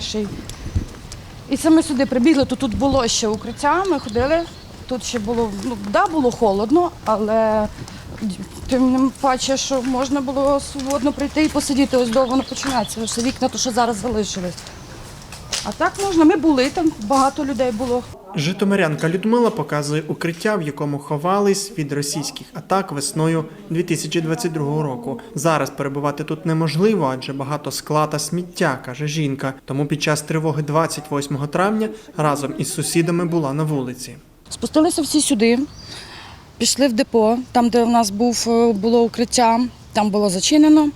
перший. І це ми сюди прибігли, то тут було ще укриття, ми ходили. Тут ще було, ну, да, було холодно, але тим не паче, що можна було свободно прийти і посидіти, ось довго воно починається. Ось вікна, то що зараз залишились. А так можна, ми були, там багато людей було. Житомирянка Людмила показує укриття, в якому ховались від російських атак весною 2022 року. Зараз перебувати тут неможливо, адже багато скла та сміття, каже жінка. Тому під час тривоги 28 травня разом із сусідами була на вулиці. Спустилися всі сюди, пішли в депо, там, де в нас був, е, було укриття, там було зачинено.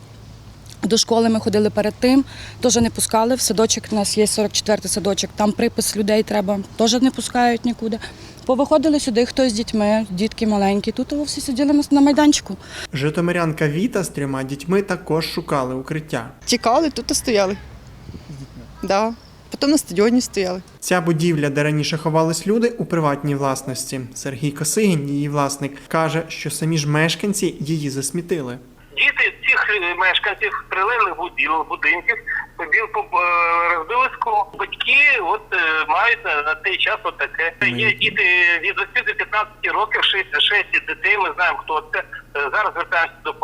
До школи ми ходили перед тим, теж не пускали. В садочок у нас є 44-й садочок, там припис людей треба, теж не пускають нікуди. Повиходили сюди, хтось з дітьми, дітки маленькі. Тут всі сиділи на- на майданчику. Житомирянка Віта з трьома дітьми також шукали укриття. Тікали, тут і стояли. Да. Потім на стадіоні стояли. Ця будівля, де раніше ховались люди, у приватній власності. Сергій Косигін, її власник, каже, що самі ж мешканці її засмітили. Діти цих мешканців мешканців прилеглих будівель, будинків е, розбили скло. Батьки от е, мають на, цей час отаке. Є діти від 8 до 15 років, 6, 6 дітей. Ми знаємо, хто це. Е, Зараз звертаємося до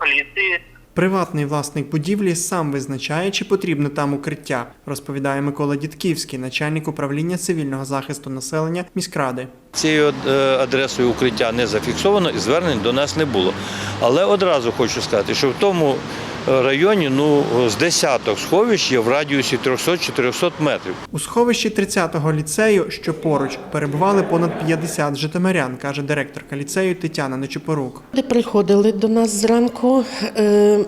поліції. Приватний власник будівлі сам визначає, чи потрібно там укриття, розповідає Микола Дідківський, начальник управління цивільного захисту населення міськради. Цією е, адресою укриття не зафіксовано і звернень до нас не було. Але одразу хочу сказати, що в тому районі ну, з десяток сховищ є в радіусі 300-400 метрів. У сховищі 30-го ліцею, що поруч, перебували понад 50 житомирян, каже директорка ліцею Тетяна Нечупорук. Люди приходили до нас зранку. е,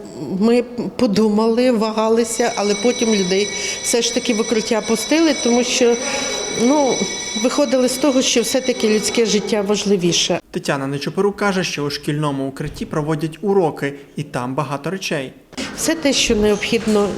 Ми подумали, вагалися, але потім людей все ж таки в укриття пустили, тому що ну, виходили з того, що все-таки людське життя важливіше. Тетяна Нечупорук каже, що у шкільному укритті проводять уроки, і там багато речей. Все те, що необхідно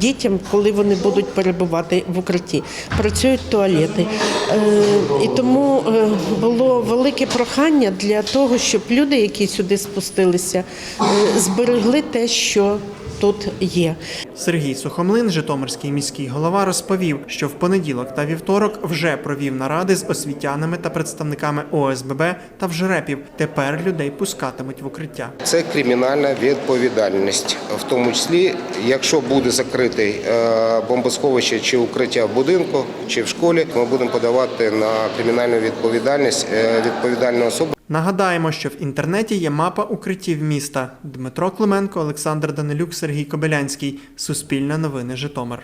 дітям, коли вони будуть перебувати в укритті. Працюють туалети. Е, І тому е, було велике прохання для того, щоб люди, які сюди спустилися, е, зберегли те, що тут є. Сергій Сухомлин, Житомирський міський голова, розповів, що в понеділок та вівторок вже провів наради з освітянами та представниками ОСББ та вжрепів. Тепер людей пускатимуть в укриття. Це кримінальна відповідальність, в тому числі, якщо буде закритий е, бомбосховище чи укриття в будинку чи в школі, ми будемо подавати на кримінальну відповідальність е, відповідальну особу. Нагадаємо, що в інтернеті є мапа укриттів міста. Дмитро Клименко, Олександр Данилюк, Сергій Кобилянський. Суспільне новини Житомир.